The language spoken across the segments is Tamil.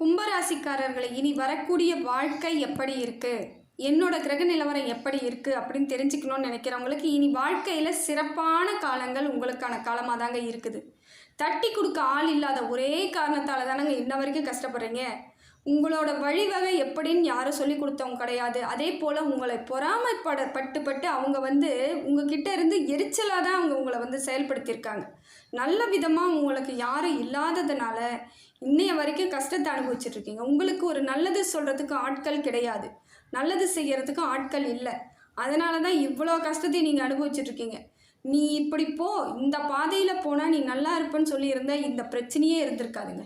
கும்பராசிக்காரர்களை இனி வரக்கூடிய வாழ்க்கை எப்படி இருக்குது என்னோட கிரக நிலவரம் எப்படி இருக்குது அப்படின்னு தெரிஞ்சுக்கணும்னு நினைக்கிறவங்களுக்கு இனி வாழ்க்கையில் சிறப்பான காலங்கள் உங்களுக்கான காலமாக தாங்க இருக்குது. தட்டி கொடுக்க ஆள் இல்லாத ஒரே காரணத்தால் தானங்க இன்ன வரைக்கும் கஷ்டப்படுறீங்க. உங்களோட வழிவகை எப்படின்னு யாரும் சொல்லி கொடுத்தவங்க கிடையாது. அதே போல் உங்களை பொறாமைப்பட பட்டு பட்டு அவங்க வந்து உங்ககிட்ட இருந்து எரிச்சலாக தான் அவங்க உங்களை வந்து செயல்படுத்தியிருக்காங்க. நல்ல விதமாக உங்களுக்கு யாரும் இல்லாததுனால இன்னைய வரைக்கும் கஷ்டத்தை அனுபவிச்சுட்டு இருக்கீங்க உங்களுக்கு ஒரு நல்லது சொல்கிறதுக்கு ஆட்கள் கிடையாது. நல்லது செய்கிறதுக்கு ஆட்கள் இல்லை. அதனால தான் இவ்வளோ கஷ்டத்தை நீங்கள் அனுபவிச்சுட்டு இருக்கீங்க நீ இப்படி போ இந்த பாதையில் போனால் நீ நல்லா இருப்பேன்னு சொல்லியிருந்தா இந்த பிரச்சனையே இருந்திருக்காதுங்க.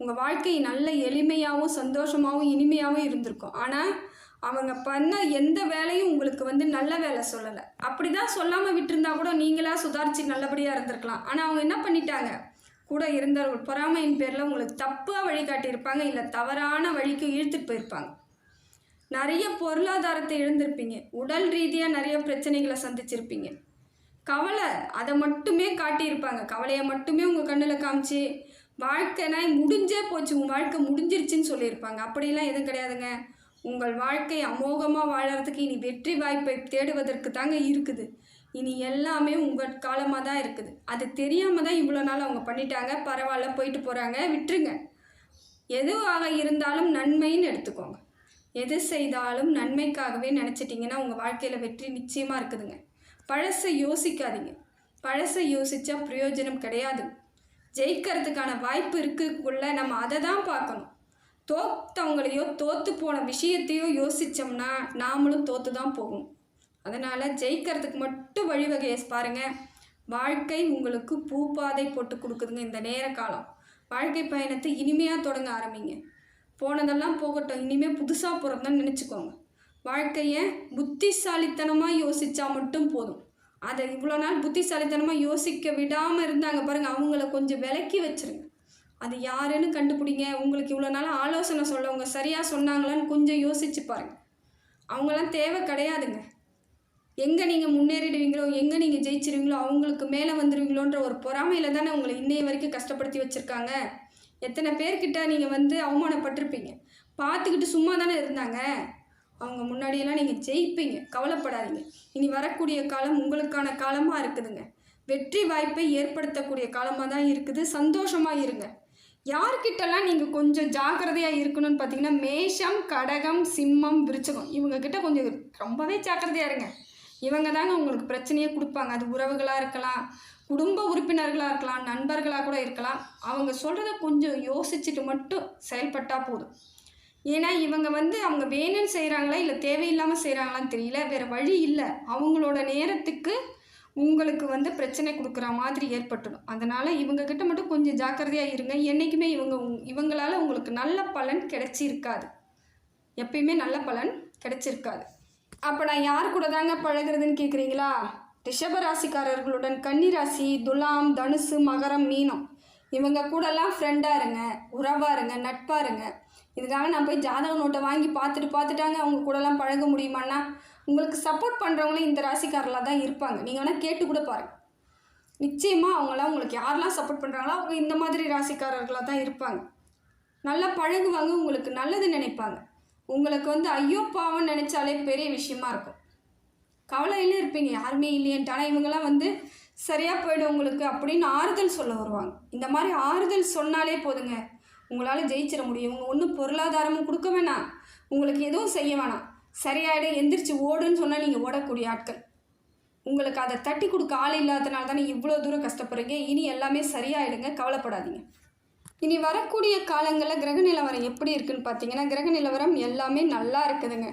உங்கள் வாழ்க்கை நல்ல எளிமையாகவும் சந்தோஷமாகவும் இனிமையாகவும் இருந்திருக்கும். ஆனால் அவங்க பண்ண எந்த வேலையும் உங்களுக்கு வந்து நல்ல வேலை சொல்லலை. அப்படி தான் சொல்லாமல் விட்டுருந்தா கூட நீங்களாக சுதாரித்து நல்லபடியாக இருந்திருக்கலாம். ஆனால் அவங்க என்ன பண்ணிட்டாங்க? கூட இருந்தவர்கள் பொறாமையின் பேரில் உங்களுக்கு தப்பாக வழிகாட்டியிருப்பாங்க இல்லை தவறான வழிக்கு இழுத்துட்டு போயிருப்பாங்க. நிறைய பொருளாதாரத்தை இழந்திருப்பீங்க. உடல் ரீதியாக நிறைய பிரச்சனைகளை சந்திச்சிருப்பீங்க. கவலை அதை மட்டுமே காட்டியிருப்பாங்க. கவலையை மட்டுமே உங்கள் கண்ணில் காமிச்சு வாழ்க்கைனா முடிஞ்சே போச்சு உங்கள் வாழ்க்கை முடிஞ்சிருச்சுன்னு சொல்லியிருப்பாங்க. அப்படிலாம் எதுவும் கிடையாதுங்க. உங்கள் வாழ்க்கை அமோகமாக வாழறதுக்கு இனி வெற்றி வாய்ப்பை தேடுவதற்கு தாங்க இருக்குது. இனி எல்லாமே உங்கள் காலமாக தான் இருக்குது. அது தெரியாமல் தான் இவ்வளோ நாள் அவங்க பண்ணிட்டாங்க. பரவாயில்ல போயிட்டு போகிறாங்க விட்டுருங்க. எதுவாக இருந்தாலும் நன்மைன்னு எடுத்துக்கோங்க. எது செய்தாலும் நன்மைக்காகவே நினச்சிட்டிங்கன்னா உங்கள் வாழ்க்கையில் வெற்றி நிச்சயமாக இருக்குதுங்க. பழசை யோசிக்காதீங்க. பழசை யோசித்தா பிரயோஜனம் கிடையாது. ஜெயிக்கிறதுக்கான வாய்ப்பு இருக்குக்குள்ள நம்ம அதை தான் பார்க்கணும். தோத்தவங்களையோ தோற்று போன விஷயத்தையோ யோசித்தோம்னா நாமளும் தோற்று தான் போகும். அதனால் ஜெயிக்கிறதுக்கு மட்டும் வழிவகையை பாருங்கள் வாழ்க்கை உங்களுக்கு பூப்பாதை போட்டு கொடுக்குதுங்க இந்த நேர காலம். வாழ்க்கை பயணத்தை இனிமையாக தொடங்க ஆரம்பிங்க. போனதெல்லாம் போகட்டும் இனிமேல் புதுசாக போகிறதான் நினச்சிக்கோங்க. வாழ்க்கையை புத்திசாலித்தனமாக யோசித்தா மட்டும் போதும். அதை இவ்வளோ நாள் புத்திசாலித்தனமாக யோசிக்க விடாமல் இருந்தாங்க பாருங்கள் அவங்கள கொஞ்சம் விலக்கி வச்சிருங்க. அது யாருன்னு கண்டுபிடிங்க. உங்களுக்கு இவ்வளோ நாள் ஆலோசனை சொல்லவங்க சரியாக சொன்னாங்களான்னு கொஞ்சம் யோசிச்சு பாருங்க. அவங்களாம் தேவை கிடையாதுங்க. எங்கே நீங்கள் முன்னேறிடுவீங்களோ எங்கே நீங்கள் ஜெயிச்சிருவீங்களோ அவங்களுக்கு மேலே வந்துடுவீங்களோன்ற ஒரு பொறாமையில் தானே உங்களை இன்னைய வரைக்கும் கஷ்டப்படுத்தி வச்சுருக்காங்க. எத்தனை பேர்கிட்ட நீங்கள் வந்து அவமானப்பட்டிருப்பீங்க? பார்த்துக்கிட்டு சும்மா தானே இருந்தாங்க. அவங்க முன்னாடியெல்லாம் நீங்கள் ஜெயிப்பீங்க. கவலைப்படாதீங்க. இனி வரக்கூடிய காலம் உங்களுக்கான காலமாக இருக்குதுங்க. வெற்றி வாய்ப்பை ஏற்படுத்தக்கூடிய காலமாக தான் இருக்குது. சந்தோஷமாக இருங்க. யார்கிட்டலாம் நீங்கள் கொஞ்சம் ஜாக்கிரதையாக இருக்கணும்னு பார்த்தீங்கன்னா மேஷம் கடகம் சிம்மம் விருச்சகம். இவங்கக்கிட்ட கொஞ்சம் ரொம்பவே ஜாக்கிரதையாக இருங்க. இவங்க தாங்க உங்களுக்கு பிரச்சனையே கொடுப்பாங்க. அது உறவுகளாக இருக்கலாம் குடும்ப உறுப்பினர்களாக இருக்கலாம் நண்பர்களாக கூட இருக்கலாம். அவங்க சொல்கிறத கொஞ்சம் யோசிச்சுட்டு மட்டும் செயல்பட்டால் போதும். ஏன்னா இவங்க வந்து அவங்க வேணும்னு செய்கிறாங்களா இல்லை தேவையில்லாமல் செய்கிறாங்களான்னு தெரியல. வேறு வழி இல்லை. அவங்களோட நேரத்துக்கு உங்களுக்கு வந்து பிரச்சனை கொடுக்குற மாதிரி ஏற்பட்டுடும். அதனால் இவங்கக்கிட்ட மட்டும் கொஞ்சம் ஜாக்கிரதையாக இருங்க. என்றைக்குமே இவங்க உங்- இவங்களால உங்களுக்கு நல்ல பலன் கிடைச்சிருக்காது. எப்பயுமே நல்ல பலன் கிடைச்சிருக்காது. அப்போ நான் யார் கூட தாங்க பழகுறதுன்னு கேட்குறீங்களா ரிஷபராசிக்காரர்களுடன் கன்னிராசி துலாம் தனுசு மகரம் மீனம். இவங்க கூடலாம் ஃப்ரெண்டாக இருங்க உறவாக இருங்க நட்பாக இருங்க. இதுக்காக நான் போய் ஜாதக நோட்டை வாங்கி பார்த்துட்டு பார்த்துட்டாங்க. அவங்க கூடலாம் பழக முடியுமான்னா உங்களுக்கு சப்போர்ட் பண்ணுறவங்களும் இந்த ராசிக்காரர்களாக தான் இருப்பாங்க. நீங்கள் வேணால் கேட்டு கூட பாருங்கள் நிச்சயமாக அவங்களாம் உங்களுக்கு யாரெல்லாம் சப்போர்ட் பண்ணுறாங்களோ அவங்க இந்த மாதிரி ராசிக்காரர்களாக தான் இருப்பாங்க. நல்லா பழகுவாங்க உங்களுக்கு நல்லது நினைப்பாங்க. உங்களுக்கு வந்து ஐயோ பாவம் நினச்சாலே பெரிய விஷயமா இருக்கும். கவலையில இருப்பீங்க. யாருமே இல்லையன்ட்டு. ஆனால் இவங்கெல்லாம் வந்து சரியாக போயிடும் உங்களுக்கு அப்படின்னு ஆறுதல் சொல்ல வருவாங்க. இந்த மாதிரி ஆறுதல் சொன்னாலே போதுங்க. உங்களால் ஜெயிச்சிட முடியும். இவங்க ஒன்றும் பொருளாதாரமும் கொடுக்க வேணாம். உங்களுக்கு எதுவும் செய்ய வேணாம். சரியாயிடும் எந்திரிச்சு ஓடுன்னு சொன்னால் நீங்கள் ஓடக்கூடிய ஆட்கள். உங்களுக்கு அதை தட்டி கொடுக்க ஆள் இல்லாதனால தானே இவ்வளோ தூரம் கஷ்டப்படுறீங்க. இனி எல்லாமே சரியாயிடுங்க கவலைப்படாதீங்க. இனி வரக்கூடிய காலங்களில் கிரக நிலவரம் எப்படி இருக்குன்னு பார்த்தீங்கன்னா கிரக நிலவரம் எல்லாமே நல்லா இருக்குதுங்க.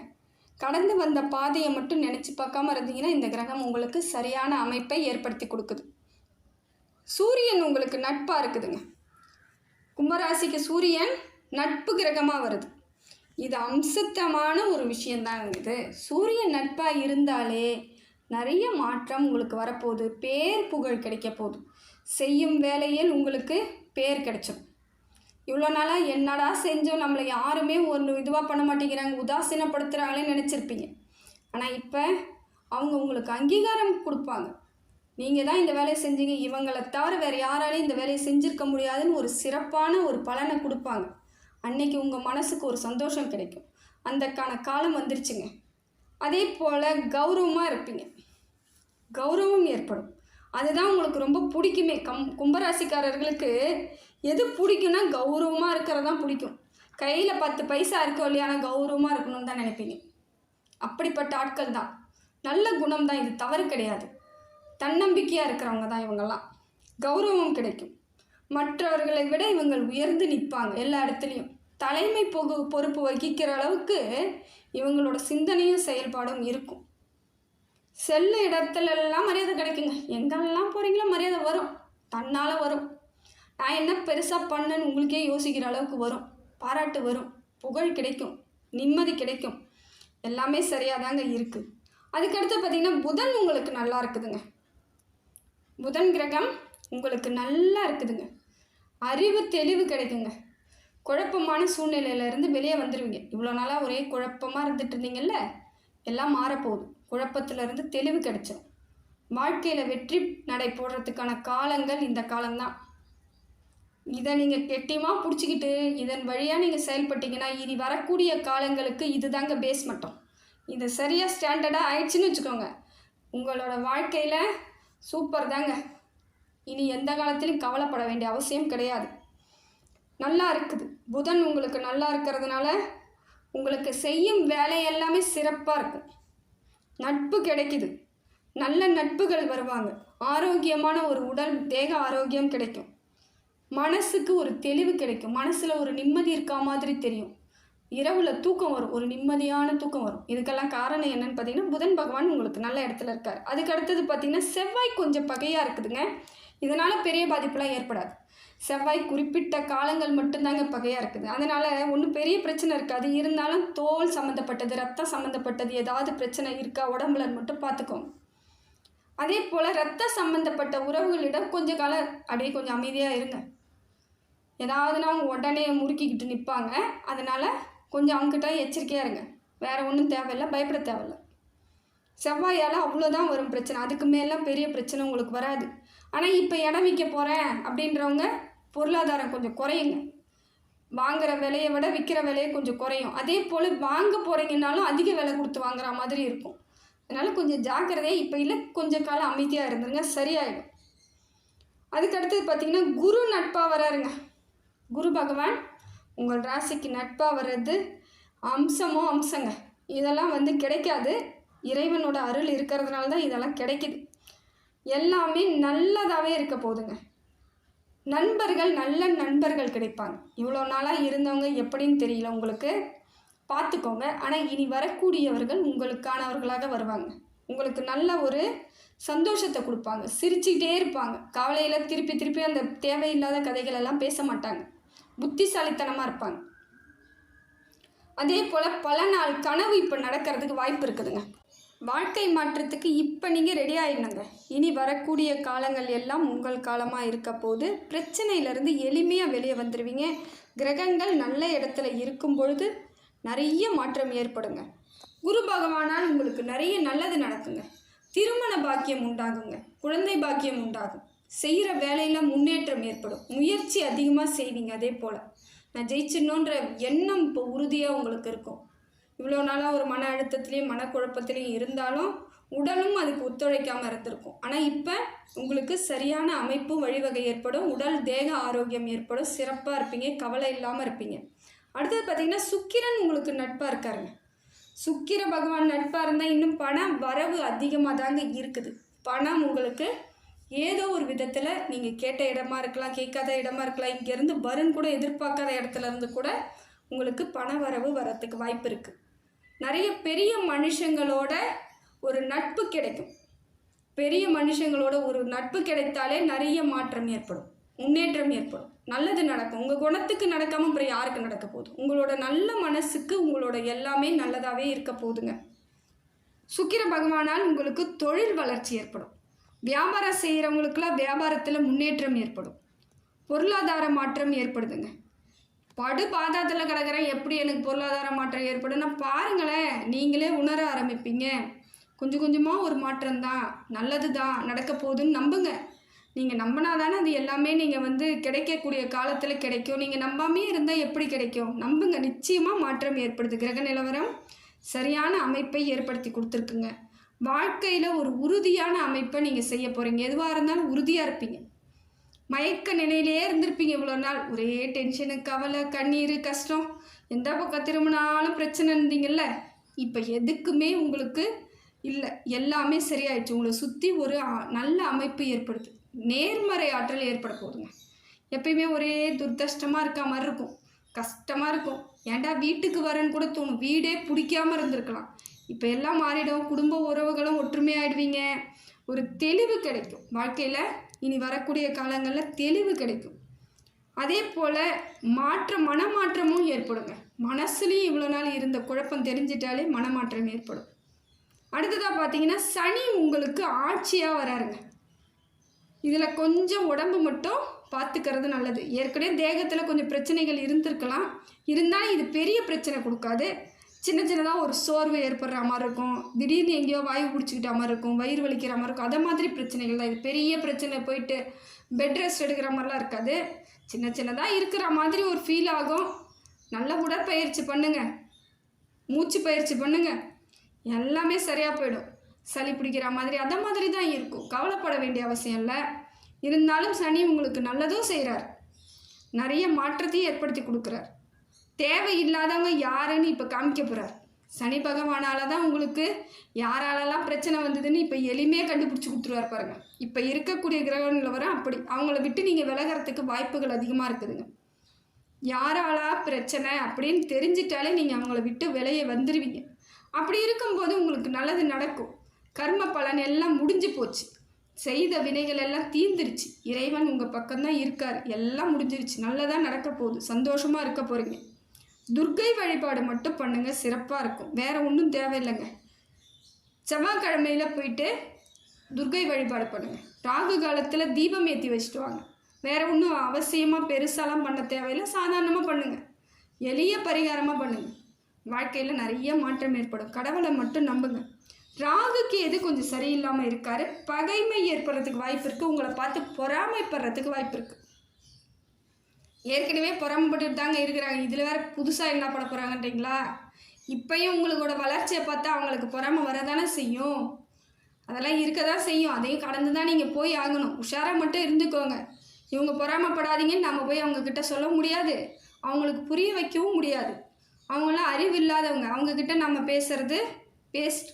கடந்து வந்த பாதையை மட்டும் நினச்சி பார்க்காம இருந்தீங்கன்னா இந்த கிரகம் உங்களுக்கு சரியான அமைப்பை ஏற்படுத்தி கொடுக்குது. சூரியன் உங்களுக்கு நட்பாக இருக்குதுங்க. கும்பராசிக்கு சூரியன் நட்பு கிரகமாக வருது. இது அம்சத்தமான ஒரு விஷயந்தாங்க இது சூரியன் நட்பாக இருந்தாலே நிறைய மாற்றம் உங்களுக்கு வரப்போகுது. பேர் புகழ் கிடைக்க போகுது செய்யும் வேலையில் உங்களுக்கு பேர் கிடைச்சிடும் இவ்வளோ நாளாக என்னடா செஞ்சோம்? நம்மளை யாருமே ஒரு இதுவாக பண்ண மாட்டேங்கிறாங்க. உதாசீனப்படுத்துகிறாங்களேன்னு நினச்சிருப்பீங்க. ஆனால் இப்போ அவங்க உங்களுக்கு அங்கீகாரம் கொடுப்பாங்க. நீங்கள் தான் இந்த வேலையை செஞ்சீங்க. இவங்களை தவிர வேறு யாராலையும் இந்த வேலையை செஞ்சுருக்க முடியாதுன்னு ஒரு சிறப்பான ஒரு பலனை கொடுப்பாங்க. அன்னைக்கு உங்கள் மனசுக்கு ஒரு சந்தோஷம் கிடைக்கும். அந்தக்கான காலம் வந்துருச்சுங்க. அதே போல் கௌரவமாக இருப்பீங்க. கௌரவம் ஏற்படும். அதுதான் உங்களுக்கு ரொம்ப பிடிக்குமே. கம் கும்பராசிக்காரர்களுக்கு எது பிடிக்கும்னா கௌரவமாக இருக்கிறது தான் பிடிக்கும். கையில் பத்து பைசா இருக்கோ இல்லையா ஆனால் கௌரவமாக இருக்கணும்னு தான் நினைப்பீங்க. அப்படிப்பட்ட ஆட்கள் தான். நல்ல குணம் தான். இது தவறு கிடையாது. தன்னம்பிக்கையாக இருக்கிறவங்க தான் இவங்கெல்லாம். கௌரவம் கிடைக்கும். மற்றவர்களை விட இவங்கள் உயர்ந்து நிற்பாங்க எல்லா இடத்துலையும். தலைமை பொகு பொறுப்பு வகிக்கிற அளவுக்கு இவங்களோட சிந்தனையும் செயல்பாடும் இருக்கும். செல்ல இடத்துலலாம் மரியாதை கிடைக்குங்க. எங்கெல்லாம் போகிறீங்களோ மரியாதை வரும். தன்னால் வரும். நான் என்ன பெருசாக பண்ணேன்னு உங்களுக்கே யோசிக்கிற அளவுக்கு வரும். பாராட்டு வரும். புகழ் கிடைக்கும். நிம்மதி கிடைக்கும். எல்லாமே சரியாக தாங்க இருக்குது அதுக்கடுத்து பார்த்தீங்கன்னா புதன் உங்களுக்கு நல்லா இருக்குதுங்க. புதன் கிரகம் உங்களுக்கு நல்லா இருக்குதுங்க. அறிவு தெளிவு கிடைக்குங்க. குழப்பமான சூழ்நிலையிலேருந்து வெளியே வந்துடுவீங்க இவ்வளோ நாளாக ஒரே குழப்பமாக இருந்துட்டு இருந்தீங்கல்ல? எல்லாம் மாறப்போகுது. குழப்பத்திலேருந்து தெளிவு கிடைச்சிடும் வாழ்க்கையில் வெற்றி நடை போடுறதுக்கான காலங்கள் இந்த காலம்தான். இதை நீங்கள் கெட்டியமாக பிடிச்சிக்கிட்டு இதன் வழியாக நீங்கள் செயல்பட்டீங்கன்னா இனி வரக்கூடிய காலங்களுக்கு இதுதாங்க பேஸ் மட்டும். இது சரியாக ஸ்டாண்டர்டாக ஆயிடுச்சுன்னு வச்சுக்கோங்க. உங்களோட வாழ்க்கையில் சூப்பர் தாங்க. இனி எந்த காலத்திலும் கவலைப்பட வேண்டிய அவசியம் கிடையாது. நல்லா இருக்குது. புதன் உங்களுக்கு நல்லா இருக்கிறதுனால உங்களுக்கு செய்யும் வேலை எல்லாமே சிறப்பாக இருக்கும். நட்பு கிடைக்குது. நல்ல நட்புகள் வருவாங்க. ஆரோக்கியமான ஒரு உடல் தேக ஆரோக்கியம் கிடைக்கும். மனசுக்கு ஒரு தெளிவு கிடைக்கும். மனசில் ஒரு நிம்மதி இருக்கா மாதிரி தெரியும். இரவில் தூக்கம் வரும். ஒரு நிம்மதியான தூக்கம் வரும். இதுக்கெல்லாம் காரணம் என்னன்னு பார்த்தீங்கன்னா புதன் பகவான் உங்களுக்கு நல்ல இடத்துல இருக்கார். அதுக்கு அடுத்தது பார்த்தீங்கன்னா செவ்வாய் கொஞ்சம் பகையாக இருக்குதுங்க. இதனால் பெரிய பாதிப்புலாம் ஏற்படாது. செவ்வாய் குறிப்பிட்ட காலங்கள் மட்டும்தாங்க பகையாக இருக்குது. அதனால் ஒன்றும் பெரிய பிரச்சனை இருக்காது. இருந்தாலும் தோல் சம்மந்தப்பட்டது ரத்தம் சம்மந்தப்பட்டது ஏதாவது பிரச்சனை இருக்கா உடம்புல மட்டும் பார்த்துக்கோங்க. அதே போல் ரத்த சம்மந்தப்பட்ட உறவுகளிடம் கொஞ்ச காலம் அப்படியே கொஞ்சம் அமைதியாக இருங்க. ஏதாவதுனா அவங்க உடனே முறுக்கிக்கிட்டு நிற்பாங்க அதனால் கொஞ்சம் அவங்ககிட்ட எச்சரிக்கையாக இருங்க. வேறு ஒன்றும் தேவையில்லை பயப்பட தேவையில்லை. செவ்வாயால் அவ்வளோதான் வரும் பிரச்சனை. அதுக்கு மேலாம் பெரிய பிரச்சனை உங்களுக்கு வராது. ஆனால் இப்போ இடம் விற்க போகிறேன் அப்படின்றவங்க பொருளாதாரம் கொஞ்சம் குறையுங்க. வாங்குகிற விலையை விட விற்கிற விலையை கொஞ்சம் குறையும். அதே போல் வாங்க போகிறீங்கனாலும் அதிக விலை கொடுத்து வாங்குற மாதிரி இருக்கும். அதனால் கொஞ்சம் ஜாக்கிரதையாக இப்போ இல்லை கொஞ்சம் காலம் அமைதியாக இருந்துருங்க. சரியாயிடும். அதுக்கடுத்தது பார்த்திங்கன்னா குரு நட்பாக வராருங்க. குரு பகவான் உங்கள் ராசிக்கு நட்பாக வர்றது அம்சமோ அம்சங்க. இதெல்லாம் வந்து கிடைக்காது. இறைவனோட அருள் இருக்கிறதுனால தான் இதெல்லாம் கிடைக்குது. எல்லாமே நல்லதாகவே இருக்க போதுங்க. நண்பர்கள் நல்ல நண்பர்கள் கிடைப்பாங்க. இவ்வளோ நாளாக இருந்தவங்க எப்படின்னு தெரியல உங்களுக்கு. பார்த்துக்கோங்க. ஆனால் இனி வரக்கூடியவர்கள் உங்களுக்கானவர்களாக வருவாங்க. உங்களுக்கு நல்ல ஒரு சந்தோஷத்தை கொடுப்பாங்க. சிரிச்சுக்கிட்டே இருப்பாங்க. கவலையில் திருப்பி திருப்பி அந்த தேவையில்லாத கதைகளெல்லாம் பேச மாட்டாங்க. புத்திசாலித்தனமாக இருப்பாங்க. அதே போல் பல நாள் கனவு இப்போ நடக்கிறதுக்கு வாய்ப்பு இருக்குதுங்க. வாழ்க்கை மாற்றத்துக்கு இப்போ நீங்கள் ரெடி ஆயிடணுங்க. இனி வரக்கூடிய காலங்கள் எல்லாம் உங்கள் காலமாக இருக்க போது பிரச்சனையிலேருந்து எளிமையாக வெளியே வந்துடுவீங்க கிரகங்கள் நல்ல இடத்துல இருக்கும் பொழுது நிறைய மாற்றம் ஏற்படுங்க. குரு பகவானால் உங்களுக்கு நிறைய நல்லது நடக்குங்க. திருமண பாக்கியம் உண்டாகுங்க. குழந்தை பாக்கியம் உண்டாகும். செய்கிற வேலையில் முன்னேற்றம் ஏற்படும். முயற்சி அதிகமாக செய்வீங்க அதே போல். நான் ஜெயிச்சிடணுன்ற எண்ணம் இப்போ உறுதியாக உங்களுக்கு இருக்கும். இவ்வளோ நாளாக ஒரு மன அழுத்தத்துலேயும் மனக்குழப்பத்துலேயும் இருந்தாலும் உடலும் அதுக்கு ஒத்துழைக்காமல் இருந்திருக்கும். ஆனால் இப்போ உங்களுக்கு சரியான அமைப்பு வழிவகை ஏற்படும். உடல் தேக ஆரோக்கியம் ஏற்படும். சிறப்பாக இருப்பீங்க கவலை இல்லாமல் இருப்பீங்க. அடுத்தது பார்த்தீங்கன்னா சுக்கிரன் உங்களுக்கு நட்பாக இருக்காருங்க. சுக்கிர பகவான் நட்பாக இருந்தால் இன்னும் பணம் வரவு அதிகமாக தாங்க இருக்குது. பணம் உங்களுக்கு ஏதோ ஒரு விதத்தில் நீங்கள் கேட்ட இடமா இருக்கலாம் கேட்காத இடமா இருக்கலாம். இங்கேருந்து வருன்னு கூட எதிர்பார்க்காத இடத்துல இருந்து கூட உங்களுக்கு பண வரவு வரத்துக்கு வாய்ப்பு இருக்குது நிறைய பெரிய மனுஷங்களோட ஒரு நட்பு கிடைக்கும். பெரிய மனுஷங்களோட ஒரு நட்பு கிடைத்தாலே நிறைய மாற்றம் ஏற்படும். முன்னேற்றம் ஏற்படும். நல்லது நடக்கும். உங்கள் குணத்துக்கு நடக்காமல் அப்புறம் யாருக்கு நடக்க போகுது? உங்களோட நல்ல மனசுக்கு உங்களோட எல்லாமே நல்லதாகவே இருக்க போதுங்க சுக்கிர பகவானால் உங்களுக்கு தொழில் வளர்ச்சி ஏற்படும். வியாபாரம் செய்கிறவங்களுக்குலாம் வியாபாரத்தில் முன்னேற்றம் ஏற்படும். பொருளாதார மாற்றம் ஏற்படுதுங்க. படு பாதாத்தில் கிடக்கிறேன் எப்படி எனக்கு பொருளாதார மாற்றம் ஏற்படும்னா பாருங்களேன் நீங்களே உணர ஆரம்பிப்பீங்க. கொஞ்சம் கொஞ்சமாக ஒரு மாற்றம் தான். நல்லது தான். நடக்க போகுதுன்னு நம்புங்க. நீங்கள் நம்பினா தானே அது எல்லாமே நீங்கள் வந்து கிடைக்கக்கூடிய காலத்தில் கிடைக்கும். நீங்கள் நம்பாமே இருந்தால் எப்படி கிடைக்கும்? நம்புங்க. நிச்சயமாக மாற்றம் ஏற்படுது. கிரக நிலவரம் சரியான அமைப்பை ஏற்படுத்தி கொடுத்துருக்குங்க. வாழ்க்கையில் ஒரு உறுதியான அமைப்பை நீங்கள் செய்ய போகிறீங்க எதுவாக இருந்தாலும் உறுதியாக இருப்பீங்க. மயக்க நிலையிலே இருந்திருப்பீங்க இவ்வளோ நாள். ஒரே டென்ஷனு கவலை கண்ணீர் கஷ்டம். எந்த பக்கம் திரும்பினாலும் பிரச்சனை இருந்தீங்கல்ல? இப்போ எதுக்குமே உங்களுக்கு இல்லை. எல்லாமே சரியாயிடுச்சு. உங்களை சுற்றி ஒரு நல்ல அமைப்பு ஏற்படுது. நேர்மறை ஆற்றல் ஏற்பட போகுதுங்க. எப்பயுமே ஒரே துர்தஷ்டமாக இருக்க மாதிரி இருக்கும். கஷ்டமாக இருக்கும். ஏன்டா வீட்டுக்கு வரேன்னு கூட தோணும். வீடே பிடிக்காமல் இருந்திருக்கலாம். இப்போ எல்லாம் மாறிடும். குடும்ப உறவுகளும் ஒற்றுமையாயிடுவீங்க. ஒரு தெளிவு கிடைக்கும். வாழ்க்கையில் இனி வரக்கூடிய காலங்களில் தெளிவு கிடைக்கும். அதே போல் மாற்ற மனமாற்றமும் ஏற்படுங்க. மனசுலேயும் இவ்வளோ நாள் இருந்த குழப்பம் தெரிஞ்சிட்டாலே மனமாற்றம் ஏற்படும். அடுத்ததாக பார்த்தீங்கன்னா சனி உங்களுக்கு ஆட்சியாக வராருங்க. இதில் கொஞ்சம் உடம்பு மட்டும் பார்த்துக்கிறது நல்லது. ஏற்கனவே தேகத்தில் கொஞ்சம் பிரச்சனைகள் இருந்திருக்கலாம். இருந்தாலும் இது பெரிய பிரச்சனை கொடுக்காது. சின்ன சின்னதாக ஒரு சோர்வு ஏற்படுற மாதிரி இருக்கும். திடீர்னு எங்கேயோ வாயு பிடிச்சிக்கிட்ட மாதிரி இருக்கும். வயிறு வலிக்கிற மாதிரி இருக்கும். அதை மாதிரி பிரச்சனைகள் தான். இது பெரிய பிரச்சனை போயிட்டு பெட் ரெஸ்ட் எடுக்கிற மாதிரிலாம் இருக்காது. சின்ன சின்னதாக இருக்கிற மாதிரி ஒரு ஃபீல் ஆகும். நல்ல உடற்பயிற்சி பண்ணுங்க. மூச்சு பயிற்சி பண்ணுங்க. எல்லாமே சரியாக போயிடும். சளி பிடிக்கிற மாதிரி அதை மாதிரி தான் இருக்கும். கவலைப்பட வேண்டிய அவசியம் இல்லை. இருந்தாலும் சனி உங்களுக்கு நல்லதும் செய்கிறார் நிறைய மாற்றத்தையும் ஏற்படுத்தி கொடுக்குறார். தேவையில்லாதவங்க யாருன்னு இப்போ காமிக்க போகிறார் சனி பகவானால தான் உங்களுக்கு யாராலெல்லாம் பிரச்சனை வந்ததுன்னு இப்போ எளிமையாக கண்டுபிடிச்சி கொடுத்துருவார் பாருங்க. இப்போ இருக்கக்கூடிய கிரக நிலவரம் அப்படி. அவங்கள விட்டு நீங்கள் விலகிறதுக்கு வாய்ப்புகள் அதிகமாக இருக்குதுங்க. யாராலா பிரச்சனை அப்படின்னு தெரிஞ்சிட்டாலே நீங்கள் அவங்கள விட்டு விலைய வந்துடுவீங்க அப்படி இருக்கும்போது உங்களுக்கு நல்லது நடக்கும். கர்ம பலன் எல்லாம் முடிஞ்சு போச்சு. செய்த வினைகள் எல்லாம் தீர்ந்துருச்சு. இறைவன் உங்கள் பக்கம்தான் இருக்கார். எல்லாம் முடிஞ்சிருச்சு. நல்லதாக நடக்க போகுது. சந்தோஷமாக இருக்க போகிறீங்க துர்க்கை வழிபாடு மட்டும் பண்ணுங்க சிறப்பாக இருக்கும். வேறு ஒன்றும் தேவையில்லைங்க. செவ்வாய்க்கிழமையில் போயிட்டு துர்க்கை வழிபாடு பண்ணுங்கள் ராகு காலத்தில் தீபம் ஏற்றி வச்சுட்டு வாங்க. வேறு ஒன்றும் அவசியமாக பெருசாலாம் பண்ண தேவையில்லை. சாதாரணமாக பண்ணுங்கள் எளிய பரிகாரமாக பண்ணுங்கள் வாழ்க்கையில் நிறைய மாற்றம் ஏற்படும். கடவுளை மட்டும் நம்புங்க. ராகுக்கு எது கொஞ்சம் சரியில்லாமல் இருக்காரு. பகைமை ஏற்படுறதுக்கு வாய்ப்பு இருக்குது உங்களை பார்த்து பொறாமைப்படுறதுக்கு வாய்ப்பு இருக்குது ஏற்கனவே புறம்பட்டுட்டு தாங்க இருக்கிறாங்க. இதில் வேற புதுசாக என்ன பண்ண போகிறாங்கன்றீங்களா இப்பையும் உங்களோட வளர்ச்சியை பார்த்தா அவங்களுக்கு பொறாமை வரதானே செய்யும். அதெல்லாம் இருக்க தான் செய்யும். அதையும் கடந்து தான் நீங்கள் போய் ஆகணும். உஷாராக மட்டும் இருந்துக்கோங்க. இவங்க பொறாமப்படாதீங்கன்னு நம்ம போய் அவங்கக்கிட்ட சொல்ல முடியாது. அவங்களுக்கு புரிய வைக்கவும் முடியாது. அவங்களாம் அறிவு இல்லாதவங்க அவங்கக்கிட்ட நம்ம பேசுறது பேஸ்ட்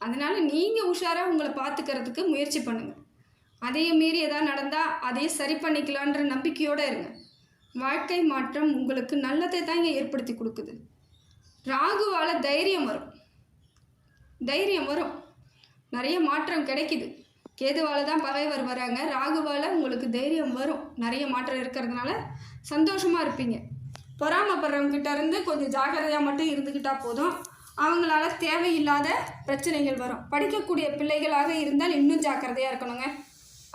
அதனால் நீங்கள் உஷாராக உங்களை பார்த்துக்கிறதுக்கு முயற்சி பண்ணுங்கள் அதையும் மீறி எதாவது நடந்தால் அதையும் சரி பண்ணிக்கலான்ற நம்பிக்கையோடு இருங்க. வாழ்க்கை மாற்றம் உங்களுக்கு நல்லதை தாங்க ஏற்படுத்தி கொடுக்குது. ராகுவால் தைரியம் வரும். தைரியம் வரும். நிறைய மாற்றம் கிடைக்குது. கேதுவால் தான் பகைவர் வராங்க. ராகுவால் உங்களுக்கு தைரியம் வரும். நிறைய மாற்றம் இருக்கிறதுனால சந்தோஷமாக இருப்பீங்க. பொறாமப்படுறவங்கிட்ட இருந்து கொஞ்சம் ஜாக்கிரதையாக மட்டும் இருந்துக்கிட்டால் போதும். அவங்களால தேவையில்லாத பிரச்சனைகள் வரும். படிக்கக்கூடிய பிள்ளைகளாக இருந்தால் இன்னும் ஜாக்கிரதையாக இருக்கணுங்க.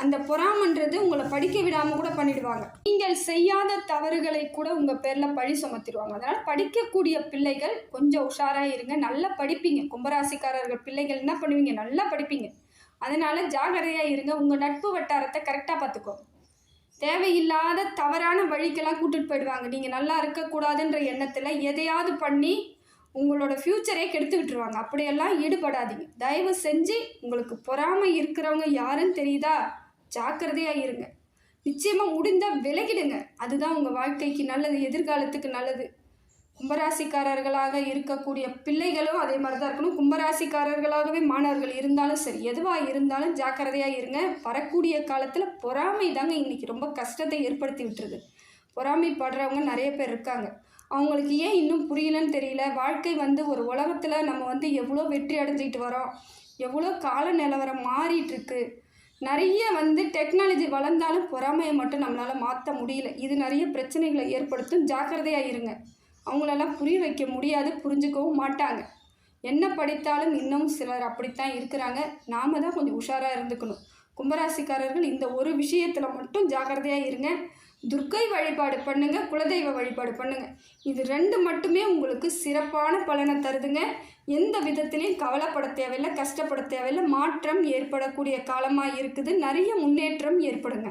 அந்த பொறாமன்றது உங்களை படிக்க விடாமல் கூட பண்ணிடுவாங்க. நீங்கள் செய்யாத தவறுகளை கூட உங்கள் பேரில் பழி சுமத்திடுவாங்க. அதனால் படிக்கக்கூடிய பிள்ளைகள் கொஞ்சம் உஷாராக இருங்க. நல்லா படிப்பீங்க. கும்பராசிக்காரர்கள் பிள்ளைகள் என்ன பண்ணுவீங்க? நல்லா படிப்பீங்க. அதனால் ஜாக்கிரதையாக இருங்க. உங்கள் நட்பு வட்டாரத்தை கரெக்டாக பார்த்துக்கோங்க தேவையில்லாத தவறான வழிக்கெல்லாம் கூட்டிட்டு போயிடுவாங்க. நீங்கள் நல்லா இருக்கக்கூடாதுன்ற எண்ணத்தில் எதையாவது பண்ணி உங்களோட ஃப்யூச்சரே கெடுத்து விட்டுருவாங்க அப்படியெல்லாம் ஈடுபடாதீங்க. தயவு செஞ்சு உங்களுக்கு பொறாமை இருக்கிறவங்க யாருன்னு தெரியுதா? ஜாக்கிரதையாக இருங்க. நிச்சயமாக முடிந்தால் விலகிடுங்க. அதுதான் உங்கள் வாழ்க்கைக்கு நல்லது எதிர்காலத்துக்கு நல்லது. கும்பராசிக்காரர்களாக இருக்கக்கூடிய பிள்ளைகளும் அதே மாதிரி தான் இருக்கணும். கும்பராசிக்காரர்களாகவே மாணவர்கள் இருந்தாலும் சரி எதுவாக இருந்தாலும் ஜாக்கிரதையாக இருங்க. வரக்கூடிய காலத்தில் பொறாமை தாங்க இன்றைக்கி ரொம்ப கஷ்டத்தை ஏற்படுத்தி விட்டுருது. பொறாமைப்படுறவங்க நிறைய பேர் இருக்காங்க. அவங்களுக்கு ஏன் இன்னும் புரியலன்னு தெரியல. வாழ்க்கை வந்து ஒரு உலகத்தில் நம்ம வந்து எவ்வளோ வெற்றி அடைஞ்சிக்கிட்டு வரோம். எவ்வளோ கால நிலவரம் மாறிட்டுருக்கு நிறைய வந்து டெக்னாலஜி வளர்ந்தாலும் பொறாமையை மட்டும் நம்மளால் மாற்ற முடியல. இது நிறைய பிரச்சனைகளை ஏற்படுத்தும். ஜாக்கிரதையாக இருங்க. அவங்களெல்லாம் புரிய வைக்க முடியாது புரிஞ்சுக்கவும் மாட்டாங்க. என்ன படித்தாலும் இன்னும் சிலர் அப்படித்தான் இருக்கிறாங்க. நாம தான் கொஞ்சம் உஷாராக இருந்துக்கணும். கும்பராசிக்காரர்கள் இந்த ஒரு விஷயத்தில் மட்டும் ஜாக்கிரதையாக இருங்க. துர்க்கை வழிபாடு பண்ணுங்க குலதெய்வ வழிபாடு பண்ணுங்க. இது ரெண்டு மட்டுமே உங்களுக்கு சிறப்பான பலனை தருதுங்க. எந்த விதத்திலையும் கவலைப்பட தேவையில்லை கஷ்டப்பட தேவையில்லை மாற்றம் ஏற்படக்கூடிய காலமாக இருக்குது. நிறைய முன்னேற்றம் ஏற்படுங்க.